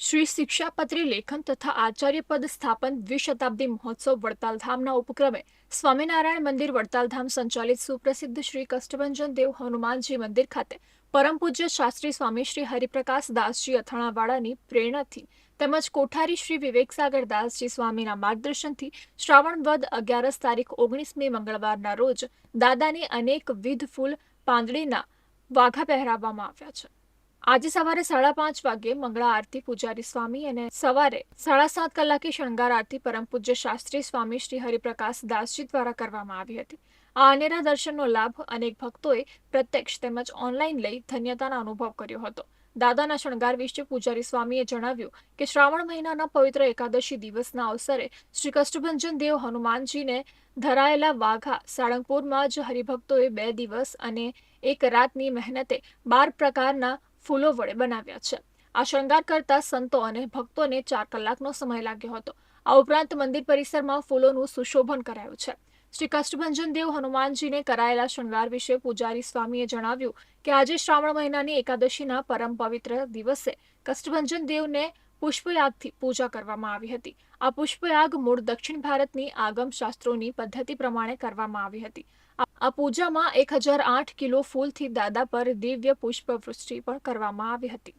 શ્રી શિક્ષાપત્રી લેખન તથા આચાર્ય પદ સ્થાપન દ્વિશતાબ્દી મહોત્સવ વડતાલધામના ઉપક્રમે સ્વામિનારાયણ મંદિર વડતાલધામ સંચાલિત સુપ્રસિદ્ધ શ્રી કષ્ટભંજન દેવ હનુમાનજી મંદિર ખાતે પરમ પૂજ્ય શાસ્ત્રી સ્વામી શ્રી હરિપ્રકાશ દાસજી અથાણાવાળાની પ્રેરણાથી તેમજ કોઠારી શ્રી વિવેકસાગર દાસજી સ્વામીના માર્ગદર્શનથી શ્રાવણ વદ અગિયારસ તારીખ ઓગણીસમી મંગળવારના રોજ દાદાને અનેકવિધ ફૂલ પાંદડીના વાઘા પહેરાવવામાં આવ્યા છે. આજે સવારે સાડા પાંચ વાગ્યે મંગળા આરતી પૂજારી સ્વામી અને સવારે સાડા સાત કલાકે શણગાર આરતી પરમ પૂજ્ય શાસ્ત્રી સ્વામી શ્રી હરિપ્રકાશ દાસજી દ્વારા કરવામાં આવી હતી. આ અનેરા દર્શનનો લાભ અનેક ભક્તોએ પ્રત્યક્ષ તેમજ ઓનલાઈન લઈ ધન્યતાનો અનુભવ કર્યો હતો. દાદાના શણગાર વિશે પૂજારી સ્વામીએ જણાવ્યું કે શ્રાવણ મહિનાના પવિત્ર એકાદશી દિવસના અવસરે શ્રી કષ્ટભંજન દેવ હનુમાનજીને ધરાયેલા વાઘા સાળંગપુરમાં જ હરિભક્તોએ બે દિવસ અને એક રાતની મહેનતે બાર પ્રકારના ફૂલો વડે બનાવ્યા છે. આ શણગાર કરતા સંતો અને ભક્તોને ચાર કલાકનો સમય લાગ્યો હતો. આ ઉપરાંત મંદિર પરિસરમાં ફૂલોનું સુશોભન કરાયું છે. શ્રી કષ્ટભંજન દેવ હનુમાનજીને કરાયેલા શણગાર વિશે પૂજારી સ્વામીએ જણાવ્યું કે આજે શ્રાવણ મહિનાની એકાદશીના પરમ પવિત્ર દિવસે કષ્ટભંજન દેવને પુષ્પયાગથી પૂજા કરવામાં આવી હતી. આ પુષ્પયાગ મૂળ દક્ષિણ ભારતની આગમ શાસ્ત્રોની પદ્ધતિ પ્રમાણે કરવામાં આવી હતી. આ પૂજામાં એક હજાર આઠ કિલો ફૂલથી દાદા પર દિવ્ય પુષ્પવૃષ્ટિ પણ કરવામાં આવી હતી.